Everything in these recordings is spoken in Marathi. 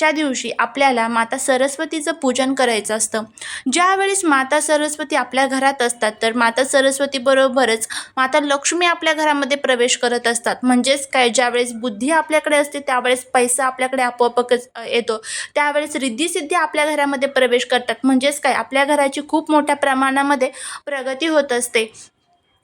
च्या दिवशी आपल्याला माता सरस्वतीचं पूजन करायचं असतं. ज्यावेळेस माता सरस्वती आपल्या घरात असतात तर माता सरस्वतीबरोबरच माता लक्ष्मी आपल्या घरामध्ये प्रवेश करत असतात. म्हणजेच काय? ज्यावेळेस बुद्धी आपल्याकडे असते त्यावेळेस पैसा आपल्याकडे आपोआपच येतो. त्यावेळेस रिद्धिसिद्धी आपल्या घरामध्ये प्रवेश करतात. म्हणजेच काय? आपल्या घराची खूप मोठ्या प्रमाणामध्ये प्रगती होत असते.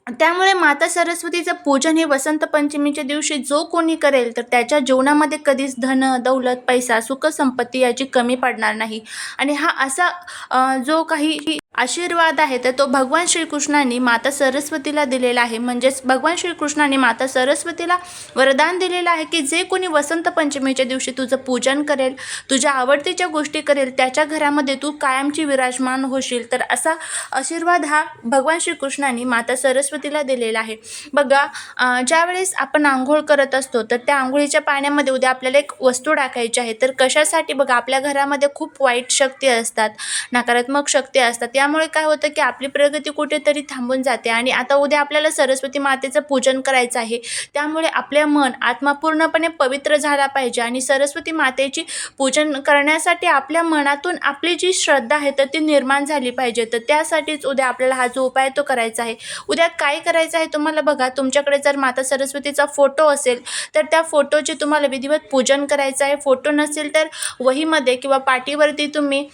त्यामुळे माता सरस्वतीचं पूजन हे वसंत पंचमीच्या दिवशी जो कोणी करेल तर त्याच्या जीवनामध्ये कधीच धन दौलत पैसा सुख संपत्ती याची कमी पडणार नाही. आणि हा असा जो काही आशीर्वाद आहे. तर तो भगवान श्रीकृष्णाने माता सरस्वतीला दिलेला आहे. म्हणजेच भगवान श्रीकृष्णाने माता सरस्वतीला वरदान दिलेलं आहे की जे कोणी वसंत पंचमीच्या दिवशी तुझं पूजन करेल तुझ्या आवडतीच्या गोष्टी करेल त्याच्या घरामध्ये तू कायमची विराजमान होशील. तर असा आशीर्वाद हा भगवान श्रीकृष्णाने माता सरस्वतीला दिलेला आहे. बघा ज्यावेळेस आपण आंघोळ करत असतो तर त्या आंघोळीच्या पाण्यामध्ये उद्या आपल्याला एक वस्तू टाकायची आहे. तर कशासाठी? बघा आपल्या घरामध्ये खूप वाईट शक्ती असतात नकारात्मक शक्ती असतात. त्यामुळे काय होतं की आपली प्रगती कुठेतरी थांबून जाते आणि आता उद्या आपल्याला सरस्वती मातेचं पूजन करायचं आहे. त्यामुळे आपले मन आत्मा पूर्णपणे पवित्र झाला पाहिजे आणि सरस्वती मातेची पूजन करण्यासाठी आपल्या मनातून आपली जी श्रद्धा आहे तर ती निर्माण झाली पाहिजे. तर त्यासाठीच उद्या आपल्याला हा जो उपाय तो करायचा आहे. उद्या काय करायचं आहे तुम्हाला बघा. तुमच्याकडे जर माता सरस्वतीचा फोटो असेल तर त्या फोटोचे तुम्हाला विधिवत पूजन करायचं आहे. फोटो नसेल तर वहीमध्ये किंवा पाटीवरती तुम्ही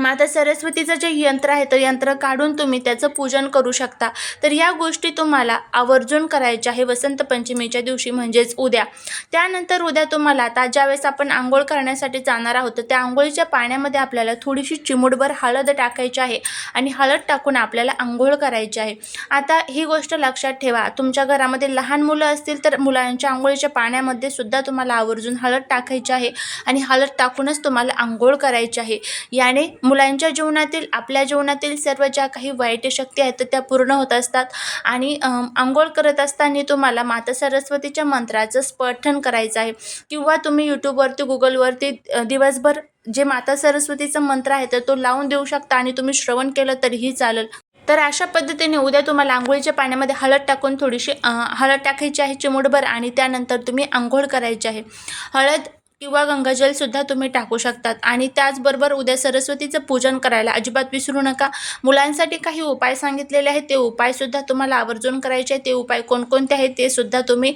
माता सरस्वतीचं जे यंत्र आहे तर यंत्र काढून तुम्ही त्याचं पूजन करू शकता. तर या गोष्टी तुम्हाला आवर्जून करायच्या आहे वसंत पंचमीच्या दिवशी म्हणजेच उद्या. त्यानंतर उद्या तुम्हाला आता ज्यावेळेस आपण आंघोळ करण्यासाठी जाणार आहोत तर त्या आंघोळीच्या पाण्यामध्ये आपल्याला थोडीशी चिमूटभर हळद टाकायची आहे आणि हळद टाकून आपल्याला आंघोळ करायची आहे. आता ही गोष्ट लक्षात ठेवा. तुमच्या घरामध्ये लहान मुलं असतील तर मुलांच्या आंघोळीच्या पाण्यामध्ये सुद्धा तुम्हाला आवर्जून हळद टाकायची आहे आणि हळद टाकूनच तुम्हाला आंघोळ करायची आहे. याने मुलांच्या जीवनातील आपल्या जीवनातील सर्व ज्या काही वाईट शक्ती आहेत तर त्या पूर्ण होत असतात. आणि आंघोळ करत असताना तुम्हाला माता सरस्वतीच्या मंत्राचं पठण करायचं आहे. किंवा तुम्ही यूट्यूबवरती गुगलवरती दिवसभर जे माता सरस्वतीचं मंत्र आहे तर तो लावून देऊ शकता आणि तुम्ही श्रवण केलं तरीही चालेल. तर अशा पद्धतीने उद्या तुम्हाला आंघोळीच्या पाण्यामध्ये हळद टाकून थोडीशी हळद टाकायची आहे चिमूटभर आणि त्यानंतर तुम्ही आंघोळ करायची आहे. हळद किंवा गंगाजलसुद्धा तुम्ही टाकू शकतात. आणि त्याचबरोबर उद्या सरस्वतीचं पूजन करायला अजिबात विसरू नका. मुलांसाठी काही उपाय सांगितलेले आहेत ते उपायसुद्धा तुम्हाला आवर्जून करायचे आहेत. ते उपाय कोणकोणते आहेत ते सुद्धा तुम्ही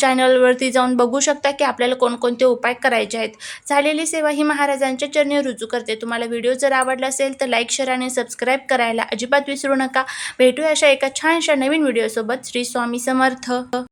चॅनलवरती जाऊन बघू शकता की आपल्याला कोणकोणते उपाय करायचे आहेत. झालेली सेवा ही महाराजांच्या चरणी रुजू करते. तुम्हाला व्हिडिओ जर आवडला असेल तर लाईक शेअर आणि सबस्क्राईब करायला अजिबात विसरू नका. भेटूया अशा एका छानशा नवीन व्हिडिओसोबत. श्री स्वामी समर्थ.